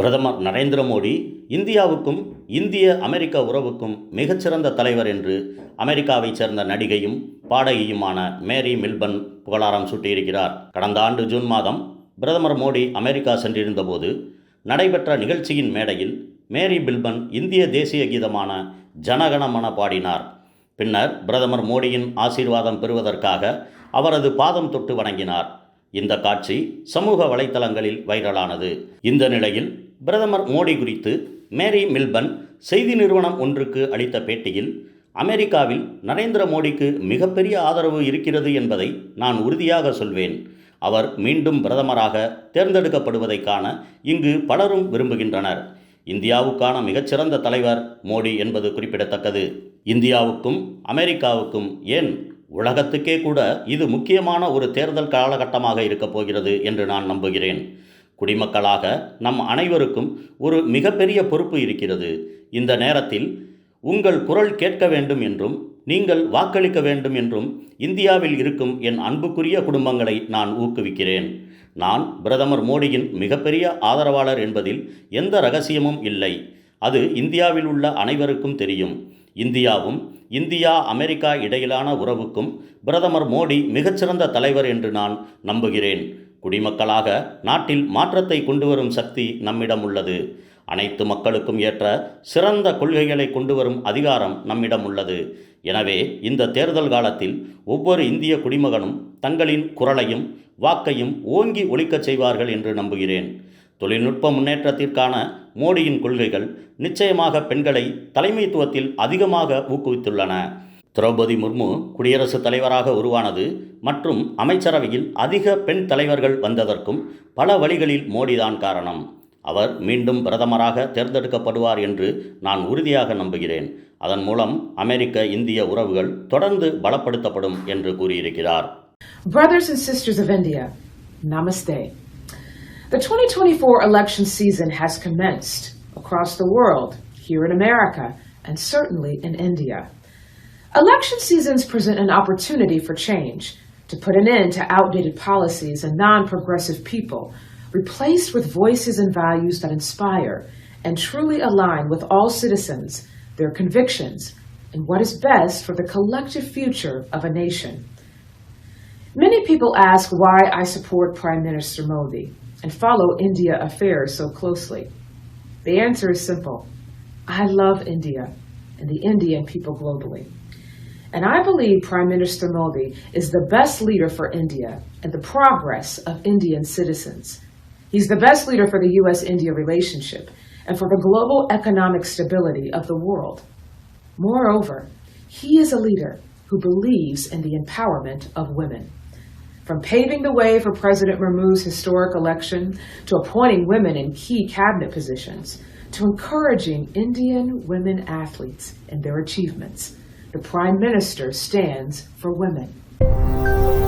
பிரதமர் நரேந்திர மோடி இந்தியாவுக்கும் இந்திய அமெரிக்க உறவுக்கும் மிகச்சிறந்த தலைவர் என்று அமெரிக்காவைச் சேர்ந்த நடிகையும் பாடகியுமான மேரி மில்பன் புகழாரம் சூட்டியிருக்கிறார். கடந்த ஆண்டு ஜூன் மாதம் பிரதமர் மோடி அமெரிக்கா சென்றிருந்தபோது நடைபெற்ற நிகழ்ச்சியின் மேடையில் மேரி பில்பன் இந்திய தேசிய கீதமான ஜனகணமன பாடினார் பின்னர் பிரதமர் மோடியின் ஆசீர்வாதம் பெறுவதற்காக அவரது பாதம் தொட்டு வணங்கினார். இந்த காட்சி சமூக வலைத்தளங்களில் வைரலானது. இந்த நிலையில் பிரதமர் மோடி குறித்து மேரி மில்பன் செய்தி நிறுவனம் ஒன்றுக்கு அளித்த பேட்டியில் அமெரிக்காவில் நரேந்திர மோடிக்கு மிகப்பெரிய ஆதரவு இருக்கிறது என்பதை நான் உறுதியாக சொல்வேன். அவர் மீண்டும் பிரதமராக தேர்ந்தெடுக்கப்படுவதை காண இங்கு பலரும் விரும்புகின்றனர். இந்தியாவுக்கான மிகச்சிறந்த தலைவர் மோடி என்பது குறிப்பிடத்தக்கது. இந்தியாவுக்கும் அமெரிக்காவுக்கும் ஏன் உலகத்துக்கே கூட இது முக்கியமான ஒரு தேர்தல் காலகட்டமாக இருக்கப் போகிறது என்று நான் நம்புகிறேன். குடிமக்களாக நம் அனைவருக்கும் ஒரு மிகப்பெரிய பொறுப்பு இருக்கிறது. இந்த நேரத்தில் உங்கள் குரல் கேட்க வேண்டும் என்றும் நீங்கள் வாக்களிக்க வேண்டும் என்றும் இந்தியாவில் இருக்கும் என் அன்புக்குரிய குடும்பங்களை நான் ஊக்குவிக்கிறேன். நான் பிரதமர் மோடியின் மிகப்பெரிய ஆதரவாளர் என்பதில் எந்த ரகசியமும் இல்லை. அது இந்தியாவில் உள்ள அனைவருக்கும் தெரியும். இந்தியாவும் இந்தியா அமெரிக்கா இடையிலான உறவுக்கும் பிரதமர் மோடி மிகச்சிறந்த தலைவர் என்று நான் நம்புகிறேன். குடிமக்களாக நாட்டில் மாற்றத்தை கொண்டு வரும் சக்தி நம்மிடம் உள்ளது. அனைத்து மக்களுக்கும் ஏற்ற சிறந்த கொள்கைகளை கொண்டு வரும் அதிகாரம் நம்மிடம் உள்ளது. எனவே இந்த தேர்தல் காலத்தில் ஒவ்வொரு இந்திய குடிமகனும் தங்களின் குரலையும் வாக்கையும் ஓங்கி ஒழிக்கச் செய்வார்கள் என்று நம்புகிறேன். தொழில்நுட்ப முன்னேற்றத்திற்கான மோடியின் கொள்கைகள் நிச்சயமாக பெண்களை தலைமைத்துவத்தில் அதிகமாக ஊக்குவித்துள்ளன. திரௌபதி முர்மு குடியரசுத் தலைவராக உருவானது மற்றும் அமைச்சரவையில் அதிக பெண் தலைவர்கள் வந்ததற்கும் பல வழிகளில் மோடிதான் காரணம். அவர் மீண்டும் பிரதமராக தேர்ந்தெடுக்கப்படுவார் என்று நான் உறுதியாக நம்புகிறேன். அதன் மூலம் அமெரிக்க இந்திய உறவுகள் தொடர்ந்து பலப்படுத்தப்படும் என்று கூறியிருக்கிறார். Brothers and sisters of India, namaste. The 2024 election season has commenced across the world, here in America, and certainly in India. Election seasons present an opportunity for change, to put an end to outdated policies and non progressive people, replaced with voices and values that inspire and truly align with all citizens, their convictions, and what is best for the collective future of a nation. Many people ask why I support Prime Minister Modi and follow India affairs so closely. The answer is simple I love India and the Indian people globally. And I believe Prime Minister Modi is the best leader for India and the progress of Indian citizens. He's the best leader for the U.S. India relationship and for the global economic stability of the world. Moreover, he is a leader who believes in the empowerment of women. From paving the way for President Murmu's historic election to appointing women in key cabinet positions to encouraging Indian women athletes and their achievements, the Prime Minister stands for women.